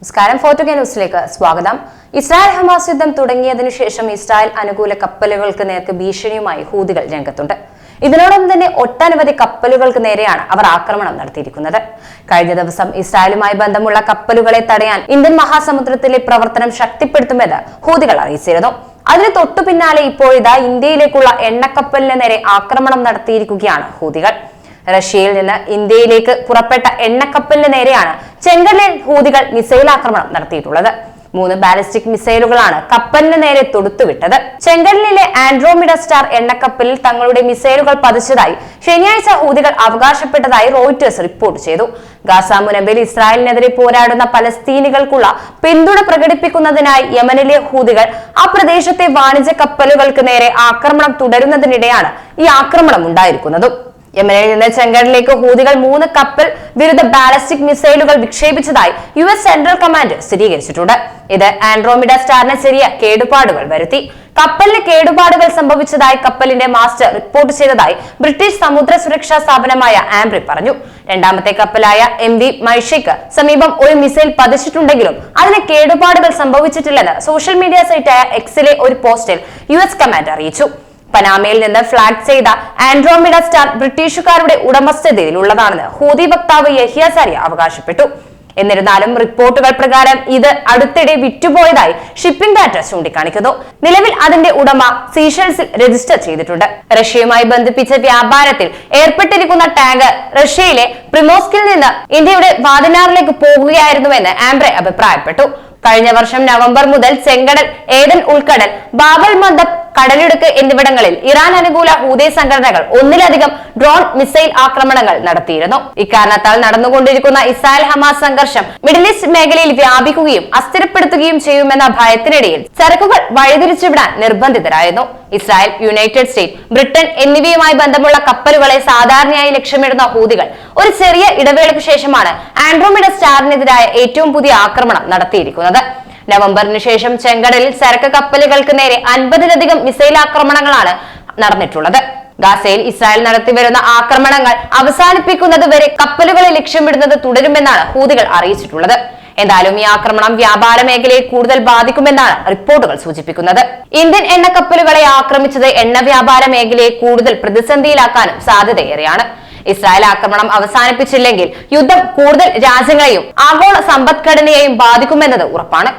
നമസ്കാരം. ഫോർട്ടുഗ ന്യൂസിലേക്ക് സ്വാഗതം. ഇസ്രായേൽ ഹമാസ് യുദ്ധം തുടങ്ങിയതിനു ശേഷം ഇസ്രായേൽ അനുകൂല കപ്പലുകൾക്ക് നേർക്ക് ഭീഷണിയുമായി ഹൂതികൾ രംഗത്തുണ്ട്. ഇതിനോടൊപ്പം തന്നെ ഒട്ടനവധി കപ്പലുകൾക്ക് നേരെയാണ് അവർ ആക്രമണം നടത്തിയിരിക്കുന്നത്. കഴിഞ്ഞ ദിവസം ഇസ്രായേലുമായി ബന്ധമുള്ള കപ്പലുകളെ തടയാൻ ഇന്ത്യൻ മഹാസമുദ്രത്തിലെ പ്രവർത്തനം ശക്തിപ്പെടുത്തുമെന്ന് ഹൂതികൾ അറിയിച്ചിരുന്നു. അതിന് തൊട്ടു പിന്നാലെ ഇപ്പോഴിതാ ഇന്ത്യയിലേക്കുള്ള എണ്ണക്കപ്പലിന് നേരെ ആക്രമണം നടത്തിയിരിക്കുകയാണ് ഹൂതികൾ. റഷ്യയിൽ നിന്ന് ഇന്ത്യയിലേക്ക് പുറപ്പെട്ട എണ്ണക്കപ്പലിന് നേരെയാണ് ചെങ്കടലിൽ ഹൂതികൾ മിസൈൽ ആക്രമണം നടത്തിയിട്ടുള്ളത്. മൂന്ന് ബാലിസ്റ്റിക് മിസൈലുകളാണ് കപ്പലിന് നേരെ തൊടുത്തുവിട്ടത്. ചെങ്കടലിലെ ആൻഡ്രോമിഡ സ്റ്റാർ എണ്ണക്കപ്പലിൽ തങ്ങളുടെ മിസൈലുകൾ പതിച്ചതായി ശനിയാഴ്ച ഹൂതികൾ അവകാശപ്പെട്ടതായി റോയിറ്റേഴ്സ് റിപ്പോർട്ട് ചെയ്തു. ഗാസ മുനമ്പിൽ ഇസ്രായേലിനെതിരെ പോരാടുന്ന പലസ്തീനികൾക്കുള്ള പിന്തുണ പ്രകടിപ്പിക്കുന്നതിനായി യമനിലെ ഹൂതികൾ ആ പ്രദേശത്തെ വാണിജ്യ കപ്പലുകൾക്ക് നേരെ ആക്രമണം തുടരുന്നതിനിടെയാണ് ഈ ആക്രമണം ഉണ്ടായിരിക്കുന്നതും. യമനിൽ നിന്ന് ചെങ്കടലിലേക്ക് ഹൂതികൾ മൂന്ന് കപ്പൽ വിരുദ്ധ ബാലസ്റ്റിക് മിസൈലുകൾ വിക്ഷേപിച്ചതായി യു എസ് സെൻട്രൽ കമാൻഡ് സ്ഥിരീകരിച്ചിട്ടുണ്ട്. ഇത് ആൻഡ്രോമിഡ സ്റ്റാറിന് ചെറിയ കേടുപാടുകൾ വരുത്തി. കപ്പലിന് കേടുപാടുകൾ സംഭവിച്ചതായി കപ്പലിന്റെ മാസ്റ്റർ റിപ്പോർട്ട് ചെയ്തതായി ബ്രിട്ടീഷ് സമുദ്ര സുരക്ഷാ സ്ഥാപനമായ ആംബ്രി പറഞ്ഞു. രണ്ടാമത്തെ കപ്പലായ എം വി മൈഷയ്ക്ക് സമീപം ഒരു മിസൈൽ പതിച്ചിട്ടുണ്ടെങ്കിലും അതിന് കേടുപാടുകൾ സംഭവിച്ചിട്ടില്ലെന്ന് സോഷ്യൽ മീഡിയ സൈറ്റായ എക്സിലെ ഒരു പോസ്റ്റിൽ യു എസ് കമാൻഡ് അറിയിച്ചു. പനാമയിൽ നിന്ന് ഫ്ളാഗ് ചെയ്ത ആൻഡ്രോമിഡ സ്റ്റാർ ബ്രിട്ടീഷുകാരുടെ ഉടമസ്ഥതയിലുള്ളതാണെന്ന് ഹൂതി വക്താവ് യഹിയ സാരിയ അവകാശപ്പെട്ടു. എന്നിരുന്നാലും റിപ്പോർട്ടുകൾ പ്രകാരം ഇത് അടുത്തിടെ വിറ്റുപോയതായി ഷിപ്പിംഗ് ഡാറ്റ ചൂണ്ടിക്കാണിക്കുന്നു. നിലവിൽ അതിന്റെ ഉടമ സീഷൽസിൽ രജിസ്റ്റർ ചെയ്തിട്ടുണ്ട്. റഷ്യയുമായി ബന്ധിപ്പിച്ച വ്യാപാരത്തിൽ ഏർപ്പെട്ടിരിക്കുന്ന ടാങ്ക് റഷ്യയിലെ പ്രിമോസ്കിൽ നിന്ന് ഇന്ത്യയുടെ വാദിനാറിലേക്ക് പോകുകയായിരുന്നുവെന്ന് ആംബ്രെ അഭിപ്രായപ്പെട്ടു. കഴിഞ്ഞ വർഷം നവംബർ മുതൽ ചെങ്കടൽ ഏതൻ ഉൾക്കടൽ ബാബൽ മന്ദബ് കടലിടുക്ക് എന്നിവിടങ്ങളിൽ ഇറാൻ അനുകൂല ഹൂദേ സംഘടനകൾ ഒന്നിലധികം ഡ്രോൺ മിസൈൽ ആക്രമണങ്ങൾ നടത്തിയിരുന്നു. ഇക്കാരണത്താൽ നടന്നുകൊണ്ടിരിക്കുന്ന ഇസ്രായേൽ ഹമാസ് സംഘർഷം മിഡിൽ ഈസ്റ്റ് മേഖലയിൽ വ്യാപിക്കുകയും അസ്ഥിരപ്പെടുത്തുകയും ചെയ്യുമെന്ന ഭയത്തിനിടയിൽ ചരക്കുകൾ വഴിതിരിച്ചുവിടാൻ നിർബന്ധിതരായിരുന്നു. ഇസ്രായേൽ യുണൈറ്റഡ് സ്റ്റേറ്റ് ബ്രിട്ടൻ എന്നിവയുമായി ബന്ധമുള്ള കപ്പലുകളെ സാധാരണയായി ലക്ഷ്യമിടുന്ന ഹൂതികൾ ഒരു ചെറിയ ഇടവേളയ്ക്ക് ശേഷമാണ് ആൻഡ്രോമിഡ സ്റ്റാറിനെതിരായ ഏറ്റവും പുതിയ ആക്രമണം നടത്തിയിരിക്കുന്നത്. നവംബറിന് ശേഷം ചെങ്കടലിൽ ചരക്ക് കപ്പലുകൾക്ക് നേരെ അൻപതിലധികം മിസൈൽ ആക്രമണങ്ങളാണ് നടന്നിട്ടുള്ളത്. ഗാസയിൽ ഇസ്രായേൽ നടത്തിവരുന്ന ആക്രമണങ്ങൾ അവസാനിപ്പിക്കുന്നത് വരെ കപ്പലുകളെ ലക്ഷ്യമിടുന്നത് തുടരുമെന്നാണ് ഹൂതികൾ അറിയിച്ചിട്ടുള്ളത്. എന്തായാലും ഈ ആക്രമണം വ്യാപാര മേഖലയെ കൂടുതൽ ബാധിക്കുമെന്നാണ് റിപ്പോർട്ടുകൾ സൂചിപ്പിക്കുന്നത്. ഇന്ത്യൻ എണ്ണ കപ്പലുകളെ ആക്രമിച്ചത് എണ്ണ വ്യാപാര മേഖലയെ കൂടുതൽ പ്രതിസന്ധിയിലാക്കാനും സാധ്യതയേറെയാണ്. ഇസ്രായേൽ ആക്രമണം അവസാനിപ്പിച്ചില്ലെങ്കിൽ യുദ്ധം കൂടുതൽ രാജ്യങ്ങളെയും ആഗോള സമ്പദ്ഘടനയെയും ബാധിക്കുമെന്നത് ഉറപ്പാണ്.